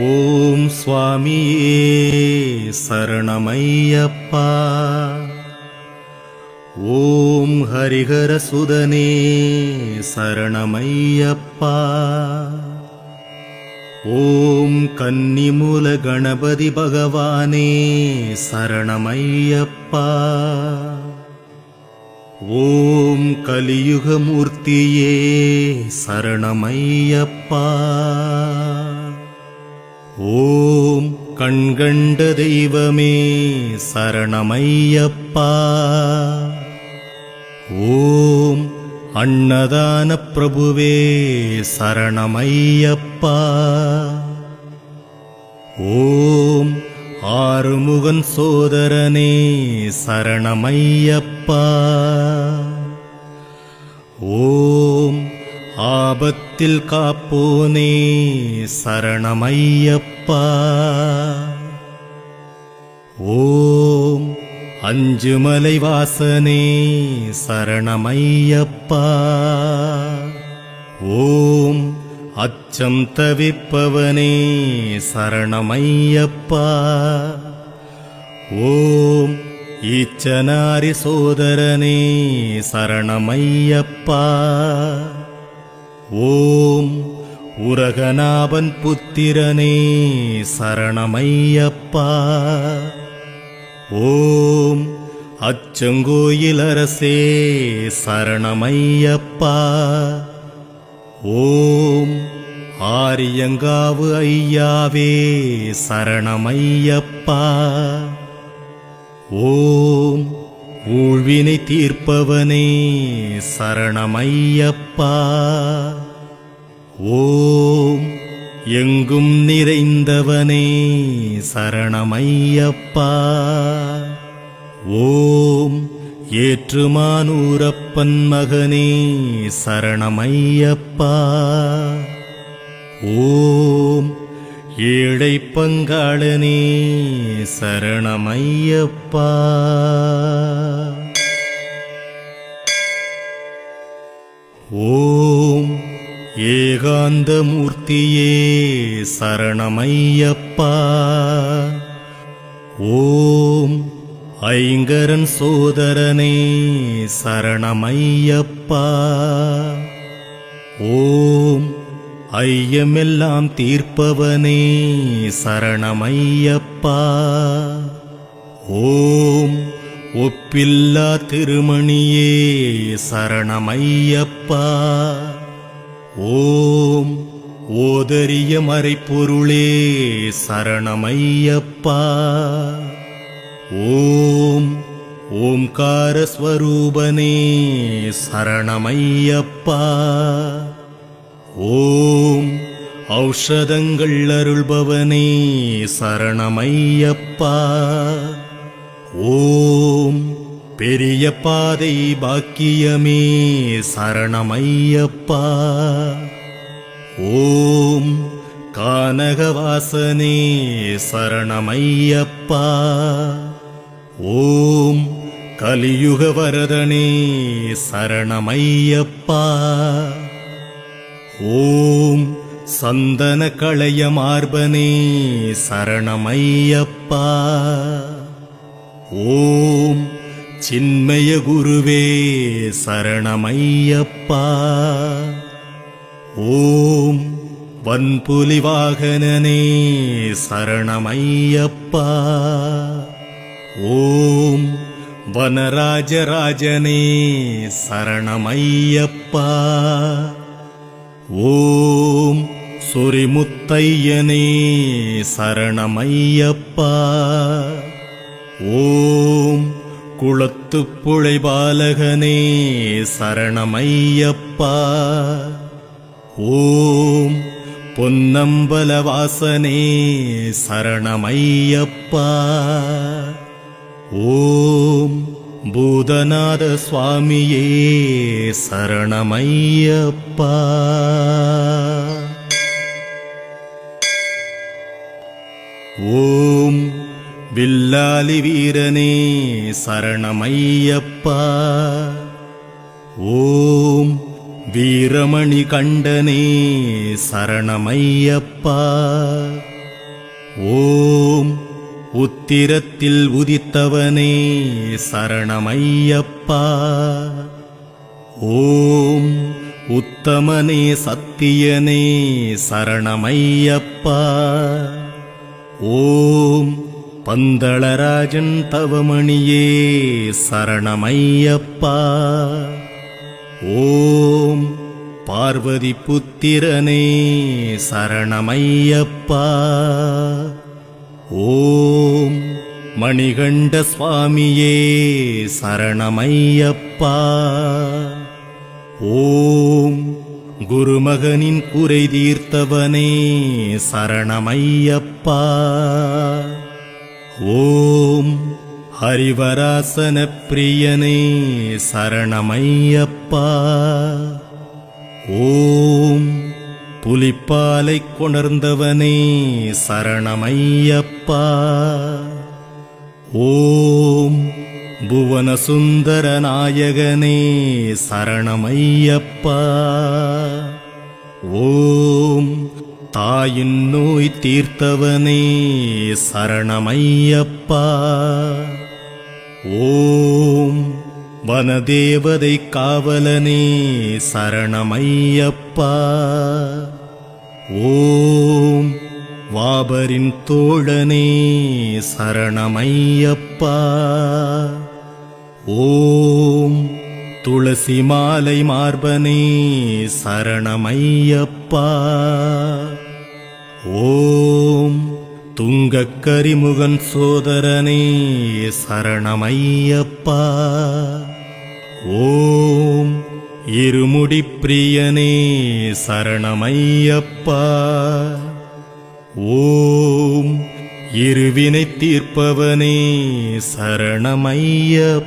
ஓம் சுவாமியே சரணமையப்பா. ஓம் ஹரிஹர சுதனே சரணமையப்பா. ஓம் கன்னிமூல கணபதி பகவானே சரணமையப்பா. ஓம் கலியுகமூர்த்தியே சரணமையப்பா. ஓம் கண்கண்ட தெய்வமே சரணமையப்பா. ஓம் அன்னதான பிரபுவே சரணமையப்பா. ஓம் ஆறுமுகன் சோதரனே சரணமையப்பா. ஆபத்தில் காப்போனே சரணமையப்பா ஓம் அஞ்சுமலை வாசனே சரணமையப்பா ஓம் அச்சம் தவிப்பவனே சரணமையப்பா ஓம் ஈச்சனாரி சோதரனே சரணமையப்பா ஓம் உரகநாபன் புத்திரனே சரணமையப்பா. ஓம் அச்சங்கோயில் அரசே சரணமையப்பா. ஓம் ஆரியங்காவு ஐயாவே சரணமையப்பா. ஓம் ஊழ்வினை தீர்ப்பவனே சரணமையப்பா. ஓம் எங்கும் நிறைந்தவனே சரணமையப்பா. ஓம் ஏற்றுமானூரப்பன் மகனே சரணமையப்பா. ஓம் ஏழை பங்காளனே சரணமையப்பா. ஓம் ஏகாந்தமூர்த்தியே சரணமையப்பா. ஓம் ஐங்கரன் சோதரனே சரணமையப்பா. ஓம் ஐயமெல்லாம் தீர்ப்பவனே சரணமையப்பா. ஓம் ஒப்பில்லா திருமணியே சரணமையப்பா. ஓம் ஓதரிய மறைப்பொருளே சரணமையப்பா. ஓம் ஓம்காரஸ்வரூபனே சரணமையப்பா. ஓம் ஔஷதங்கள் அருள்பவனே சரணமையப்பா. ஓம் பெரிய பாதை பாக்கியமே சரணமையப்பா. ஓம் கானகவாசனே சரணமையப்பா. ஓம் கலியுக வரதனே சரணமையப்பா. ஓம் சந்தன களைய மார்பனே சரணமையப்பா. ஓம் சின்மய குருவே சரணமையப்பா. ஓம் வன்புலி வாகனனே சரணமையப்பா. ஓம் வனராஜராஜனே சரணமையப்பா. ஓம் சொரிமுத்தையனே சரணமையப்பா. ஓம் குளத்து புழைபாலகனே சரணமையப்பா. ஓம் பொன்னம்பலவாசனே சரணமையப்பா. ஓம் பூதநாத சுவாமியே சரணமையப்பா. ஓம் வில்லாலி வீரனே சரணமையப்பா. ஓம் வீரமணி கண்டனே சரணமையப்பா. ஓம் உத்திரத்தில் உதித்தவனே சரணமையப்பா. ஓம் உத்தமனே சத்தியனே சரணமையப்பா. ஓம் பந்தளராஜன் தவமணியே சரணமையப்பா. ஓம் பார்வதி புத்திரனே சரணமையப்பா. ஓம் மணிகண்ட சுவாமியே சரணமையப்பா. ஓம் குருமகனின் குறை தீர்த்தவனே சரணமையப்பா. ஓம் ஹரிவராசன பிரியனே சரணமையப்பா. ஓம் புலிப்பாலை கொணர்ந்தவனே சரணமையப்பா. ஓம் புவனசுந்தர நாயகனே சரணமையப்பா. ஓம் தாயின் நோய் தீர்த்தவனே சரணமையப்பா. ஓம் வனதேவதை காவலனே சரணமையப்பா. ஓம் வாபரின் தோழனே சரணமையப்பா. ஓம் துளசி மாலை மார்பனே சரணமையப்பா. ஓம் துங்கக்கரிமுகன் சோதரனே சரணமையப்பா. ஓம் இருமுடி பிரியனே சரணமையப்பா. ஓம் இருவினை தீர்ப்பவனே சரணமையப்பா.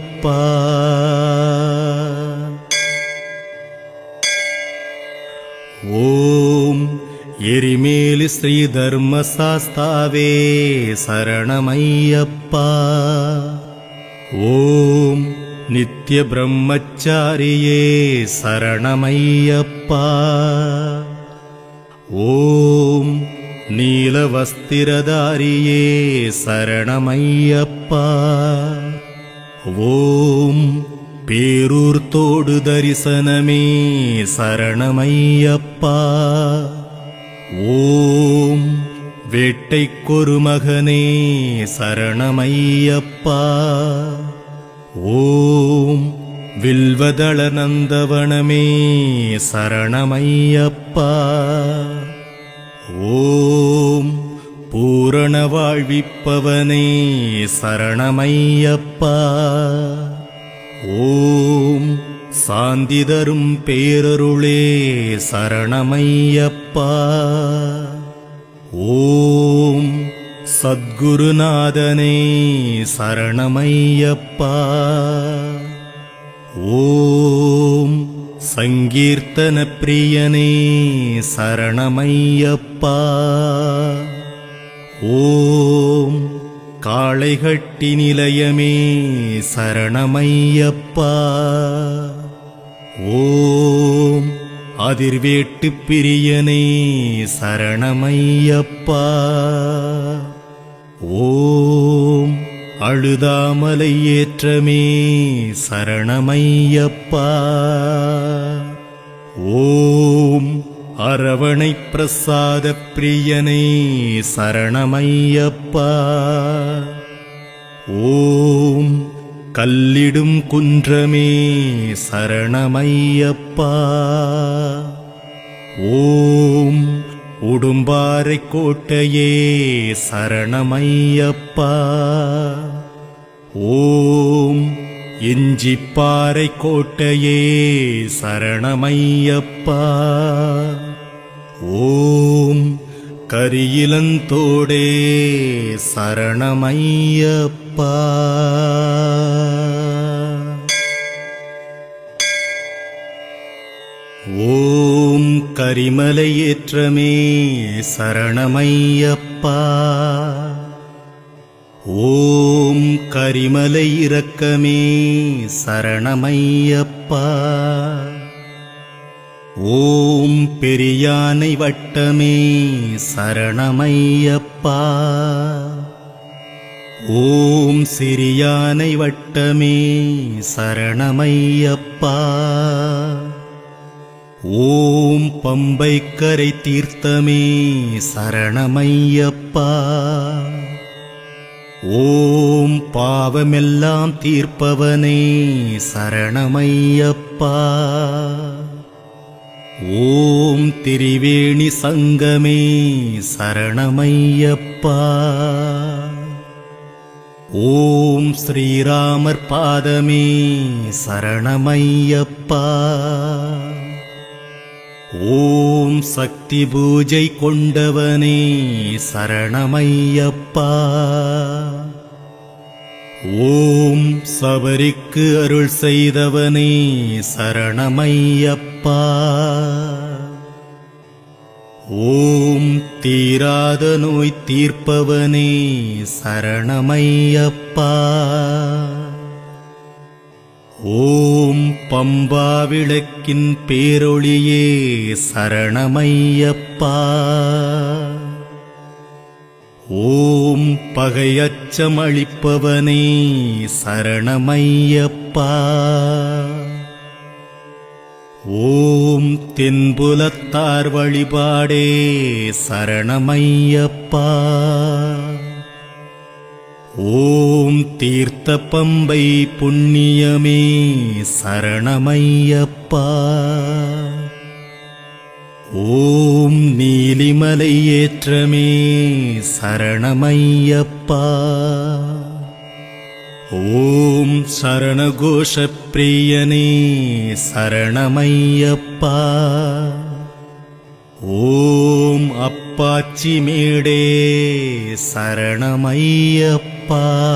ஓம் எரிமேலு ஸ்ரீ தர்மசாஸ்தாவே சரணமையப்பா. ஓம் நித்ய பிரம்மச்சாரியே சரணமையப்பா. ஓம் நீலவஸ்திரதாரியே சரணமையப்பா. ஓம் பேரூர் தோடு தரிசனமே சரணமையப்பா. ஓம் வேட்டைக்கொரு மகனே சரணமையப்பா. ஓம் வில்வதள நந்தவனமே சரணமையப்பா. ஓம் பூரண வாழ்விப்பவனே சரணமையப்பா. ஓம் சாந்தி தரும் பேரருளே சரணமையப்பா. ஓம் சத்குருநாதனே சரணமையப்பா. ஓம் சங்கீர்த்தன பிரியனே சரணமையப்பா. ஓம் காளைகட்டி நிலையமே சரணமையப்பா. ஓம் அதிர்வேட்டு பிரியனே சரணமையப்பா. ஓம் அழுதாமலை ஏற்றமே சரணமையப்பா. ஓம் அரவணை பிரசாத பிரியனை சரணமையப்பா. ஓம் கல்லிடும் குன்றமே சரணமையப்பா. ஓம் உடும்பாரை கோட்டையே சரணமையப்பா. ஓம் இஞ்சிப்பாறை கோட்டையே சரணமையப்பா. ஓம் கரியிலந்தோடே சரணமையப்பா. கரிமலையேற்றமே சரணமையப்பா. ஓம் கரிமலை இரக்கமே சரணமையப்பா. ஓம் பெரியானை வட்டமே சரணமையப்பா. ஓம் சிறியானை வட்டமே சரணமையப்பா. ஓம் பம்பைக்கரை தீர்த்தமே சரணமையப்பா. ஓம் பாவமெல்லாம் தீர்ப்பவனே சரணமையப்பா. ஓம் திரிவேணி சங்கமே சரணமையப்பா. ஓம் ஸ்ரீராமர் பாதமே சரணமையப்பா. ஓம் சக்தி பூஜை கொண்டவனே சரணமையப்பா. ஓம் சபரிக்கு அருள் செய்தவனே சரணமையப்பா. ஓம் தீராத நோய் தீர்ப்பவனே சரணமையப்பா. ஓம் பம்பா விளக்கின் பேரொளியே சரணமையப்பா. ஓம் பகையச்சம் அளிப்பவனே சரணமையப்பா. ஓம் தென்புலத்தார் வழிபாடே சரணமையப்பா. ஓம் தீர்த்த பம்பை புண்ணியமே சரணமையப்பா. ஓம் நீலிமலை ஏற்றமே சரணமையப்பா. ஓம் சரணகோஷ பிரியனே சரணமையப்பா. ஓம் அப்பாச்சி மேடே சரணமையப்பா. அப்பா.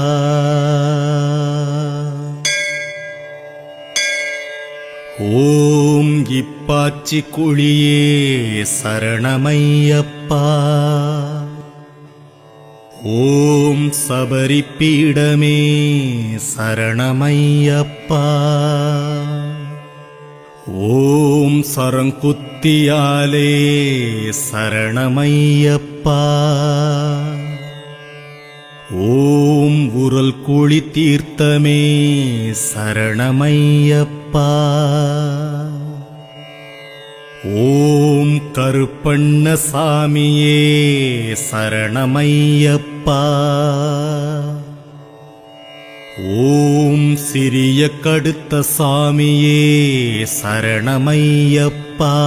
ஓம் இப்பாச்சி குழியே சரணமையப்பா. ஓம் சபரி பீடமே சரணமையப்பா. ஓம் சரங்குத்தியாலே சரணமையப்பா. ஓம் உரல் குழி தீர்த்தமே சரணமையப்பா. ஓம் கருப்பண்ண சாமியே சரணமையப்பா. ஓம் சிறிய கடுத்த சாமியே சரணமையப்பா.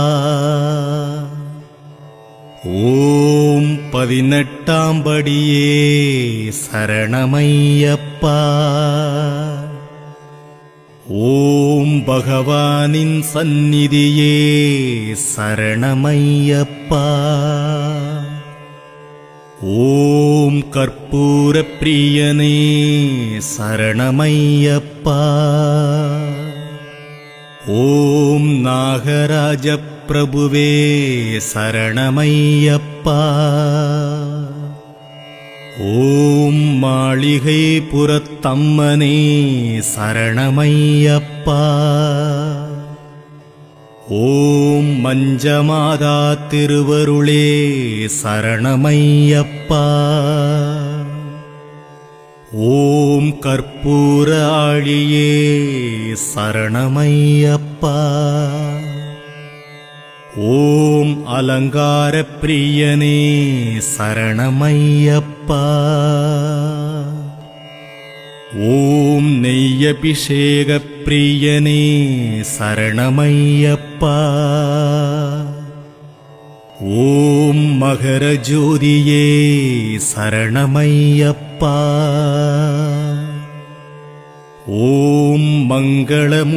ஓம் பதினெட்டாம் படியே சரணமையப்பா. ஓம் பகவானின் சந்நிதியே சரணமையப்பா. ஓம் கற்பூர பிரியனே சரணமையப்பா. ஓம் நாகராஜ பிரபுவே சரணமையப்பா. ஓம் மாளிகை புறத்தம்மனே சரணமையப்பா. ஓம் மஞ்சமாதா திருவருளே சரணமையப்பா. ஓம் கற்பூர ஆழியே சரணமையப்பா. ஓம் அலங்கார பிரியனே சரணமையப்பா. ஓம் நெய்யபிஷேக பிரியனே சரணமையப்பா. ஓம் மகர ஜோதியே சரணமையப்பா. ஓம் மங்களமூர்த்தியே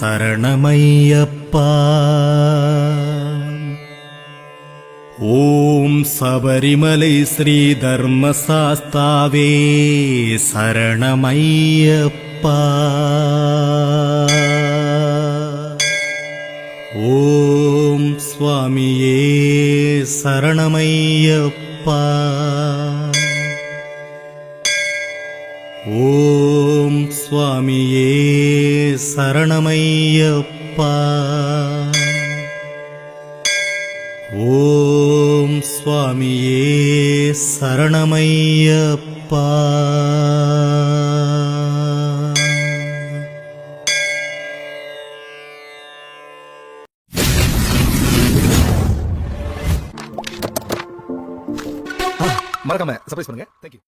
சரணமையப்பா. ஓம் சபரிமலை ஸ்ரீ தர்மசாஸ்தாவே சரணமையப்பா. ஓம் சுவாமியே சரணமையப்பா. ஓம் சுவாமியே சரணமையப்பா. ஓம் சுவாமியே சரணமையப்பா. மறக்காம சர்ப்ரைஸ் பண்ணுங்க. தேங்க்யூ